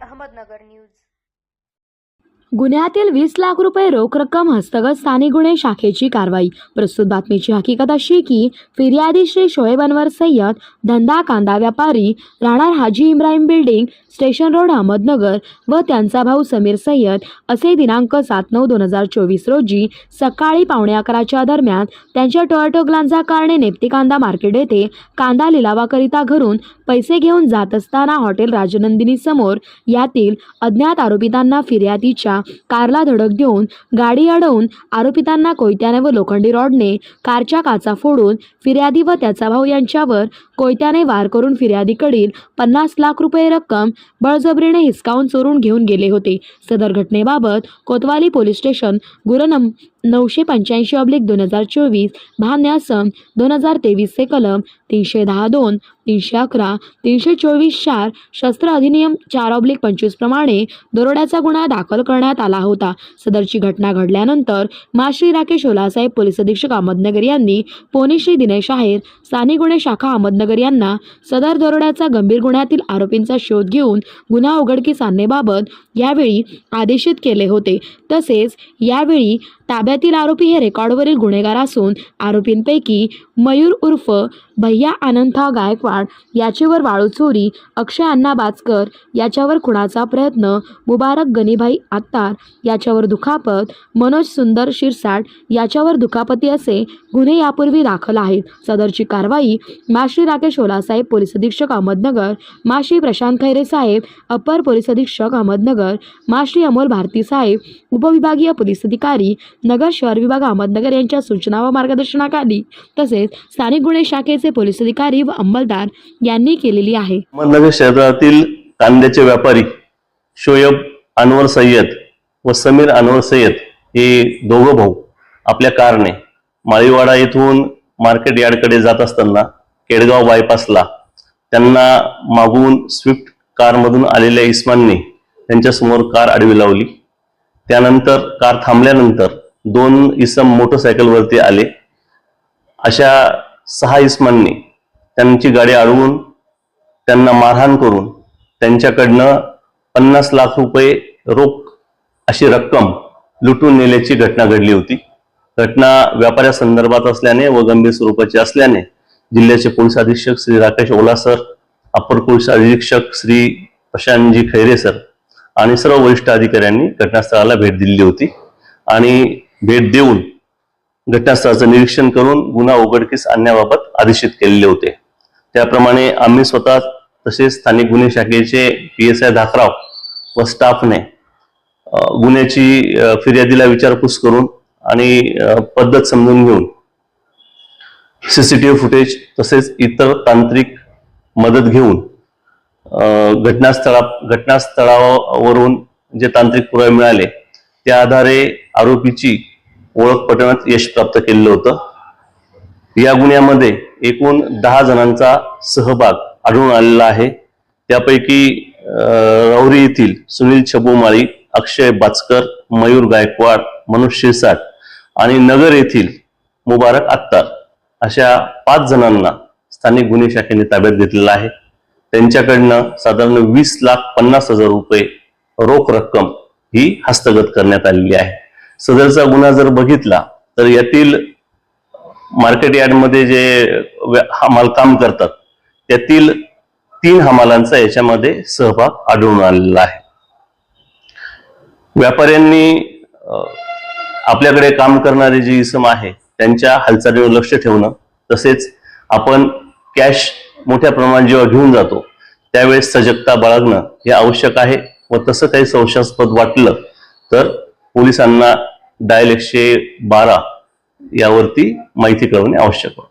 Ahmednagar news. गुन्ह्यातील वीस लाख रुपये रोख रक्कम हस्तगत स्थानिक गुन्हे शाखेची कारवाई. प्रस्तुत बातमीची हकीकत अशी की फिर्यादी श्री शोएब अनवर सय्यद धंदा कांदा व्यापारी राहणार Haji Ibrahim building station road Ahmednagar व त्यांचा भाऊ समीर सय्यद असे दिनांक सात नऊ दोन हजार चोवीस रोजी सकाळी पावणे अकराच्या दरम्यान त्यांच्या टोयोटो ग्लांझा कारणे नेप्ती कांदा मार्केट येथे कांदा लिलावाकरिता घरून पैसे घेऊन जात असताना हॉटेल राजनंदिनी समोर यातील अज्ञात आरोपितांना फिर्यादीच्या कारला धडक देऊन गाडी अडवून आरोपितांना कोयत्याने व लोखंडी रॉडने कारच्या काचा फोडून फिर्यादी व त्याचा भाऊ यांच्यावर कोयत्याने वार करून फिर्यादीकडील पन्नास लाख रुपये रक्कम बळजबरीने हिसकावून चोरून घेऊन गेले होते. सदर घटनेबाबत कोतवाली पोलीस स्टेशन गुरनम नऊशे पंच्याऐंशी अब्लिक दोन हजार चोवीस भान्यासम दोन हजार तेवीसचे कलम तीनशे दहा दोन तीनशे अकरा तीनशे चोवीस चार शस्त्र अधिनियम चार ऑब्लिक पंचवीस प्रमाणे दरोड्याचा गुन्हा दाखल करण्यात आला होता. सदरची घटना घडल्यानंतर माश्री राकेश ओलासाहेब पोलीस अधीक्षक अहमदनगर यांनी पोनी श्री दिनेश आहेर स्थानिक गुन्हे शाखा अहमदनगर यांना सदर दरोड्याचा गंभीर गुन्ह्यातील आरोपींचा शोध घेऊन गुन्हा उघडकीस आणण्याबाबत यावेळी आदेशित केले होते. तसेच यावेळी ताब्यातील आरोपी हे रेकॉर्डवरील गुन्हेगार असून आरोपींपैकी मयूर उर्फ भैया अनंथा गायकवाड याचेवर वाळूचोरी अक्षय अण्णा बाचकर याच्यावर खुणाचा प्रयत्न मुबारक गनीभाई आत्तार याच्यावर दुखापत मनोज सुंदर शिरसाट याच्यावर दुखापती असे गुन्हे यापूर्वी दाखल आहेत. सदरची कारवाई माश्री राकेश ओलासाहेब पोलीस अधीक्षक अहमदनगर माश्री प्रशांत खैरे साहेब अपर पोलीस अधीक्षक अहमदनगर माश्री अमोल भारती साहेब उपविभागीय पोलीस अधिकारी नगर शहर विभाग अहमदनगर यांच्या सूचना व मार्गदर्शनाखाली तसेच स्थानिक गुन्हे शाखेचे पोलीस अधिकारी व अंमलदार यांनी केलेली आहे. अहमदनगर शहरातील कांद्याचे व्यापारी शोएब अनवर सय्यद व समीर अनवर सय्यद हे दोघं भाऊ आपल्या कारने माळीवाडा येथून मार्केट यार्डकडे जात असताना केडगाव बायपासला त्यांना मागून स्विफ्ट कारमधून आलेल्या इस्मानने त्यांच्यासमोर कार आडवी लावली. त्यानंतर कार थांबल्यानंतर दोन इसम मोटरसायकलवरती आले. अशा सहा इस्मांनी त्यांची गाडी अडवून त्यांना मारहाण करून त्यांच्याकडनं पन्नास लाख रुपये रोख अशी रक्कम लुटून नेल्याची घटना घडली होती. घटना व्यापाऱ्या संदर्भात असल्याने व गंभीर स्वरूपाची असल्याने जिल्ह्याचे पोलीस अधीक्षक श्री राकेश ओला सर अप्पर पोलीस अधीक्षक श्री प्रशांतजी खैरे सर आणि सर्व वरिष्ठ अधिकाऱ्यांनी घटनास्थळाला भेट दिली होती आणि भेट देऊन घटनास्थळाचं निरीक्षण करून गुन्हा उघडकीस आणण्याबाबत आदेशित केलेले होते. त्याप्रमाणे आम्ही स्वतः तसेच स्थानिक गुन्हे शाखेचे पी एस आय धाकराव व स्टाफने गुन्ह्याची फिर्यादीला विचारपूस करून आणि पद्धत समजून घेऊन सीसीटीव्ही फुटेज तसेच इतर तांत्रिक मदत घेऊन घटनास्थळा घटनास्थळावरून जे तांत्रिक पुरावे मिळाले त्या आधारे आरोपीची ओळख पटवण्यात यश प्राप्त केलेलं होतं. या गुन्ह्यामध्ये एकूण दहा जणांचा सहभाग आढळून आलेला आहे. त्यापैकी रौरी येथील सुनील छबोमाळी अक्षय बाचकर मयूर गायकवाड मनोज शिरसाट आणि नगर येथील मुबारक अत्तार अशा पाच जणांना स्थानिक गुन्हे शाखेने ताब्यात घेतलेला आहे. त्यांच्याकडनं साधारण वीस लाख पन्नास हजार रुपये रोख रक्कम ही हस्तगत करण्यात आलेली आहे. सदरचा गुन्हा जर बघितला तर यातील मार्केट यार्डमध्ये जे हमाल काम करतात त्यातील तीन हमालांचा याच्यामध्ये सहभाग आढळून आलेला आहे. व्यापाऱ्यांनी आपल्याकडे काम करणारे जे इसम आहे त्यांच्या हालचालीवर लक्ष ठेवणं तसेच आपण कॅश मोठ्या प्रमाणात जेव्हा घेऊन जातो त्यावेळेस सजगता बाळगणं हे आवश्यक आहे व तसं काही संशयास्पद वाटलं तर पोलिसांना डायल एकशे बारा यावरती माहिती कळवणे आवश्यक आहे